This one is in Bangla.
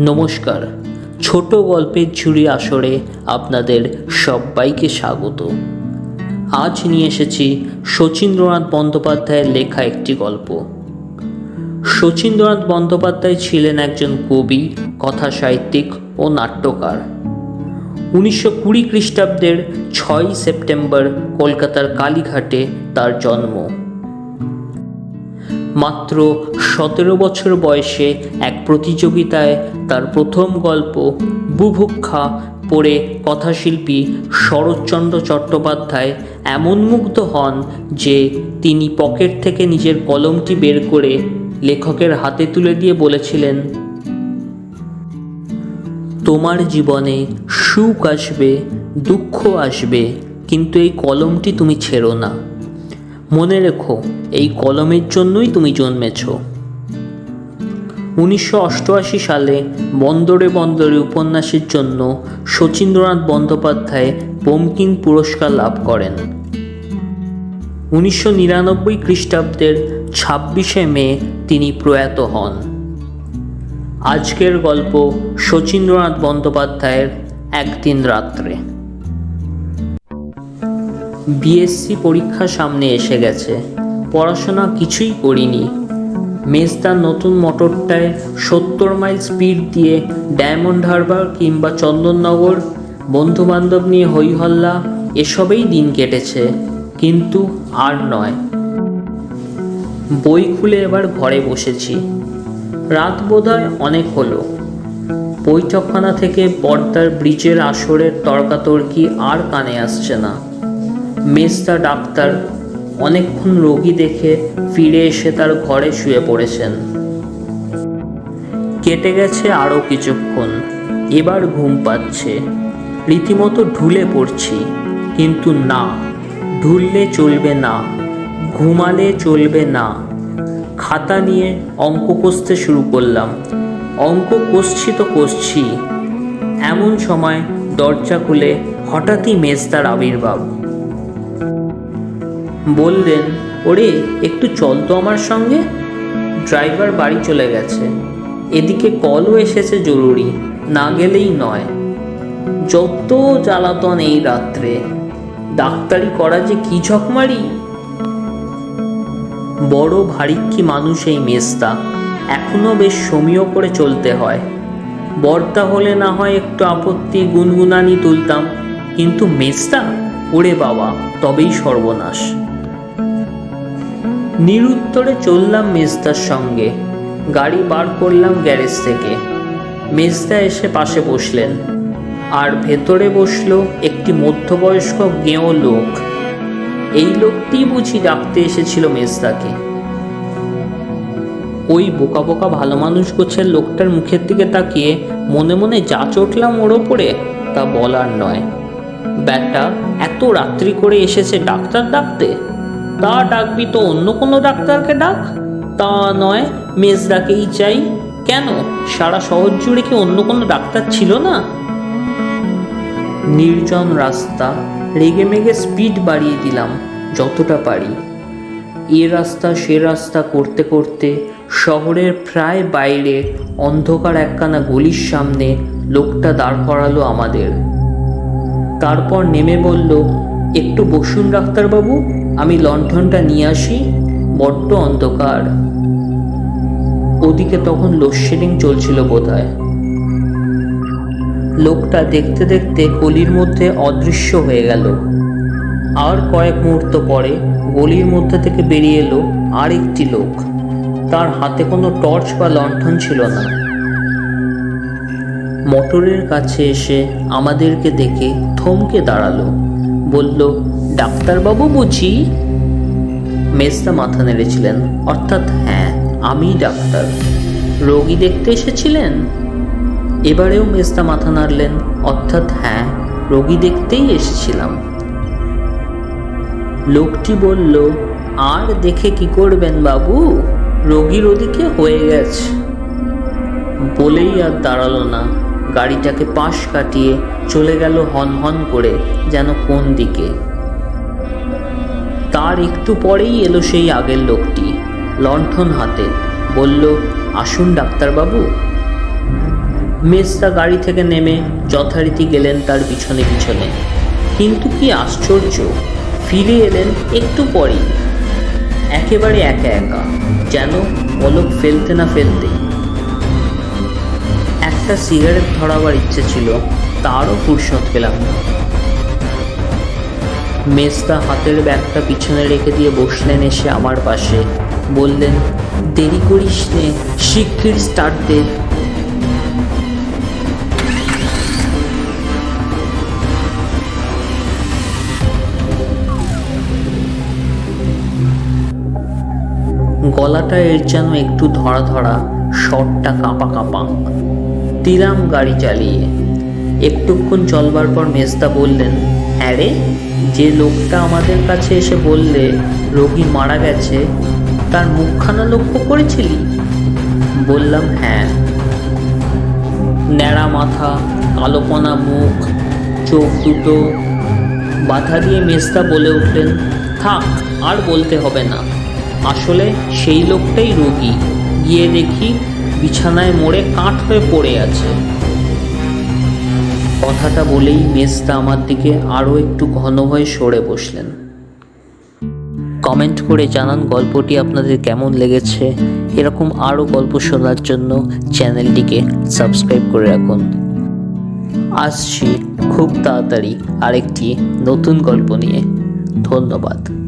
নমস্কার। ছোট গল্পের ঝুড়ি আসরে আপনাদের সবাইকে স্বাগত। আজ নিয়ে এসেছি শচীন্দ্রনাথ বন্দ্যোপাধ্যায়ের লেখা একটি গল্প। শচীন্দ্রনাথ বন্দ্যোপাধ্যায় ছিলেন একজন কবি কথা সাহিত্যিক ও নাট্যকার। উনিশশো কুড়ি খ্রিস্টাব্দের ছয়ই সেপ্টেম্বর কলকাতার কালীঘাটে তার জন্ম। মাত্র সতেরো বছর বয়সে এক প্রতিযোগিতায় তার প্রথম গল্প বুভুক্ষা পড়ে কথাশিল্পী শরৎচন্দ্র চট্টোপাধ্যায় এমন মুগ্ধ হন যে তিনি পকেট থেকে নিজের কলমটি বের করে লেখকের হাতে তুলে দিয়ে বলেছিলেন, তোমার জীবনে সুখ আসবে, দুঃখ আসবে, কিন্তু এই কলমটি তুমি ছেড়ো না। মনে রেখো, এই কলমের জন্যই তুমি জন্মেছ। উনিশশো অষ্টআশি সালে বন্দরে বন্দরে উপন্যাসের জন্য শচীন্দ্রনাথ বন্দ্যোপাধ্যায় বঙ্কিম পুরস্কার লাভ করেন। উনিশশো নিরানব্বই খ্রিস্টাব্দের ছাব্বিশে মে তিনি প্রয়াত হন। আজকের গল্প শচীন্দ্রনাথ বন্দ্যোপাধ্যায়ের একদিন রাত্রে। বিএসসি পরীক্ষা সামনে এসে গেছে। পড়াশোনা কিছুই করিনি। মেজদার নতুন মোটরটায় সত্তর মাইল স্পিড দিয়ে ডায়মন্ড হারবার কিংবা চন্দননগর, বন্ধুবান্ধব নিয়ে হই হল্লা এসবেই দিন কেটেছে। কিন্তু আর নয়। বই খুলে এবার ঘরে বসেছি। রাত বোধহয় অনেক হলো। বৈঠকখানা থেকে পর্দার ব্রিজের আসরের তর্কাতর্কি আর কানে আসছে না। মেজদা ডাক্তার অনেকক্ষণ রোগী দেখে ফিরে এসে তার ঘরে শুয়ে পড়েছেন। কেটে গেছে আরও কিছুক্ষণ। এবার ঘুম পাচ্ছে। রীতিমতো ঢুলে পড়ছি, কিন্তু না, ঢুললে চলবে না, ঘুমালে চলবে না। খাতা নিয়ে অঙ্ক কষতে শুরু করলাম। অঙ্ক কষছি তো কষছি। এমন সময় দরজা খুলে হঠাৎই মেজদার আবির্ভাব। বললেন, ওরে, একটু চল তো আমার সঙ্গে। ড্রাইভার বাড়ি চলে গেছে। এদিকে কলও এসেছে জরুরি, না গেলেই নয়। যত জ্বালাতন এই রাত্রে, ডাক্তারি করা যে কি ঝকমারি! বড় ভারিক্কি মানুষ এই মেজদা এখনও বেশ সমীয় করে চলতে হয়। বর্তা হলে না হয় একটু আপত্তি, গুনগুনানি তুলতাম, কিন্তু মেজদা ওরে বাবা, তবেই সর্বনাশ। নিরুত্তরে চললাম মেজদার সঙ্গে। গাড়ি বার করলাম গ্যারেজ থেকে। মেজদা এসে পাশে বসলেন। আর ভেতরে বসল একটি মধ্যবয়স্ক গেঁয়ো লোক। এই লোকটি বুঝি ডাকতে এসেছিল মেজদাকে। ওই বোকা বোকা ভালো মানুষ গোছের লোকটার মুখের দিকে তাকিয়ে মনে মনে যা চটলাম ওর ওপরে, তা বলার নয়। ব্যাটা, এত রাত্রি করে এসেছে ডাক্তার ডাকতে? তা ডাকবি তো অন্য কোনো ডাক্তারকে ডাক? তা নয় মেজদাকেই চাই। কেন? সারা শহর জুড়ে কি অন্য কোনো ডাক্তার ছিল না? নির্জন রাস্তা, রেগে মেগে স্পিড বাড়িয়ে দিলাম, যতটা পারি। এ রাস্তা, সে রাস্তা করতে করতে শহরের প্রায় বাইরে অন্ধকার একখানা গলির সামনে লোকটা দাঁড় করালো আমাদের। তারপর নেমে বলল, একটু বসুন ডাক্তারবাবু। আমি লণ্ঠনটা নিয়ে আসি, বড্ড অন্ধকার। ওদিকে তখন লোডশেডিং চলছিল বোধহয় লোকটা দেখতে দেখতে গলির মধ্যে অদৃশ্য হয়ে গেল। আর কয়েক মুহূর্ত পরে গলির মধ্যে থেকে বেরিয়ে এলো আর একটি লোক। তার হাতে কোনো টর্চ বা লণ্ঠন ছিল না। মোটরের কাছে এসে আমাদেরকে দেখে থমকে দাঁড়াল। বলল ডাক্তারবাবু বুঝি মেজদা মাথা নেড়েছিলেন। অর্থাৎ হ্যাঁ আমি ডাক্তার। রোগী দেখতে এসেছিলেন? এবারেও মেজদা মাথা নাড়লেন। অর্থাৎ হ্যাঁ রোগী দেখতেই এসেছিলাম। লোকটি বলল, আর দেখে কি করবেন বাবু? রোগীর ওদিকে হয়ে গেছে। বলেই আর দাঁড়াল না। গাড়িটাকে পাশ কাটিয়ে চলে গেল হন হন করে যেন কোন দিকে। তার একটু পরেই এলো সেই আগের লোকটি। লণ্ঠন হাতে বলল, আসুন ডাক্তারবাবু। মেজদা গাড়ি থেকে নেমে যথারীতি গেলেন তার পিছনে পিছনে। কিন্তু কি আশ্চর্য, ফিরে এলেন একটু পরেই। একেবারে একা একা, যেন পলক ফেলতে না ফেলতে। একটা সিগারেট ধরাবার ইচ্ছে ছিল, তারও ফুরসত পেলাম না। মেজদা হাতের ব্যাগটা পিছনে রেখে দিয়ে বসলেন এসে আমার পাশে। বললেন, দেরি করিস নে শিগগির স্টার্ট দে। গলাটা এর যেন একটু ধরা ধরা শটটা কাঁপা কাঁপা। দিলাম গাড়ি চালিয়ে। একটুক্ষণ চলবার পর মেজদা বললেন হ্যাঁ রে, যে লোকটা আমাদের কাছে এসে বললে রোগী মারা গেছে, তার মুখখানা লক্ষ্য করেছিলি? বললাম হ্যাঁ। ন্যাড়া মাথা, কালোপনা মুখ, চোখ দুটো, বাধা দিয়ে মেজদা বলে উঠলেন, থাক, আর বলতে হবে না। আসলে সেই লোকটাই রোগী, গিয়ে দেখি বিছানায় মোড়ে কাঠ হয়ে পড়ে আছে। কথাটা বলেই মেজদা আমার দিকে আরও একটু ঘন হয়ে সরে বসলেন। কমেন্ট করে জানান গল্পটি আপনাদের কেমন লেগেছে। এরকম আরও গল্প শোনার জন্য চ্যানেলটিকে সাবস্ক্রাইব করে রাখুন। আসছি খুব তাড়াতাড়ি আরেকটি নতুন গল্প নিয়ে। ধন্যবাদ।